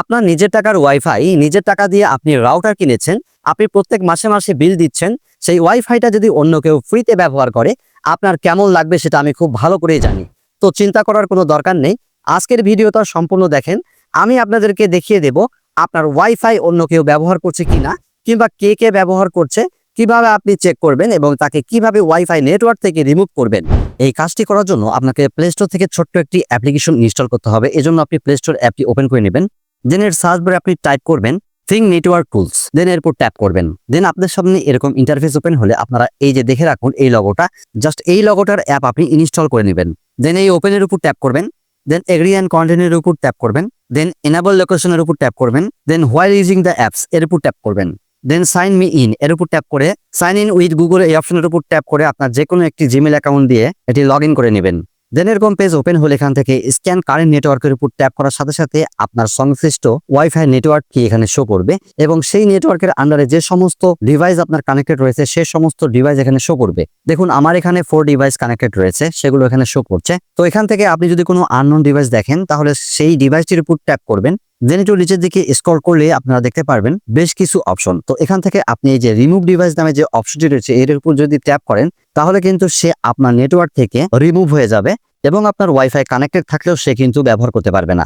আপনার নিজের টাকার ওয়াইফাই নিজের টাকা দিয়ে আপনি রাউটার কিনেছেন, আপনি প্রত্যেক মাসে মাসে বিল দিচ্ছেন, সেই ওয়াইফাইটা যদি অন্য কেউ ফ্রিতে ব্যবহার করে, আপনার কেমন লাগবে সেটা আমি খুব ভালো করেই জানি। তো চিন্তা করার কোনো দরকার নেই। আজকের ভিডিওটা সম্পূর্ণ দেখেন। আমি আপনাদেরকে দেখিয়ে দেব আপনার ওয়াইফাই অন্য কেউ ব্যবহার করছে কিনা, কিংবা কে কে ব্যবহার করছে, কীভাবে আপনি চেক করবেন এবং তাকে কীভাবে ওয়াইফাই নেটওয়ার্ক থেকে রিমুভ করবেন। এই কাজটি করার জন্য আপনাকে প্লে স্টোর থেকে ছোট্ট একটি অ্যাপ্লিকেশন ইনস্টল করতে হবে। এজন্য আপনি প্লে স্টোর অ্যাপটি ওপেন করে নেবেন। দেন এর সার্চ বারে আপনি টাইপ করবেন থিং নেটওয়ার্ক টুলস দেন এরপর ট্যাপ করবেন। দেন আপনার সামনে এরকম ইন্টারফেস ওপেন হলে আপনারা এই যে দেখে রাখুন এই লগোটা জাস্ট এই লগোটার অ্যাপ আপনি ইনস্টল করে নেবেন। দেন এই ওপেনের উপর ট্যাপ করবেন। দেন এগ্রি অ্যান্ড কন্টেন্টের উপর ট্যাপ করবেন। দেন এনাবল লোকেশনের উপর ট্যাপ করবেন। Then while using the apps এর উপর ট্যাপ করবেন। দেন সাইন মি ইন এর উপর ট্যাপ করে সাইন ইন উইথ গুগল এই অপশনের উপর ট্যাপ করে আপনার যে কোনো একটি জিমেল অ্যাকাউন্ট দিয়ে এটি লগ করে নেবেন। দেন এরকম পেজ ওপেন হলে এখান থেকে স্ক্যান কারেন্ট নেটওয়ার্কের উপর ট্যাপ করার সাথে সাথে আপনার সংশ্লিষ্ট ওয়াইফাই নেটওয়ার্ক কি এখানে শো করবে এবং সেই নেটওয়ার্কের আন্ডারে যে সমস্ত ডিভাইস আপনার কানেক্টেড রয়েছে, সে সমস্ত ডিভাইস এখানে শো করবে। দেখুন, আমার এখানে ফোর ডিভাইস কানেক্টেড রয়েছে, সেগুলো এখানে শো করছে। তো এখান থেকে আপনি যদি কোনো আননোন ডিভাইস দেখেন, তাহলে সেই ডিভাইসটির উপর ট্যাপ করবেন। দেন একটু নিচের দিকে স্ক্রল করলে আপনারা দেখতে পারবেন বেশ কিছু অপশন তো এখান থেকে আপনি এই যে রিমুভ ডিভাইস নামে যে অপশনটি রয়েছে, এর উপর যদি ট্যাপ করেন, তাহলে কিন্তু সে আপনার নেটওয়ার্ক থেকে রিমুভ হয়ে যাবে এবং আপনার ওয়াইফাই কানেক্টেড থাকলেও সে কিন্তু ব্যবহার করতে পারবে না।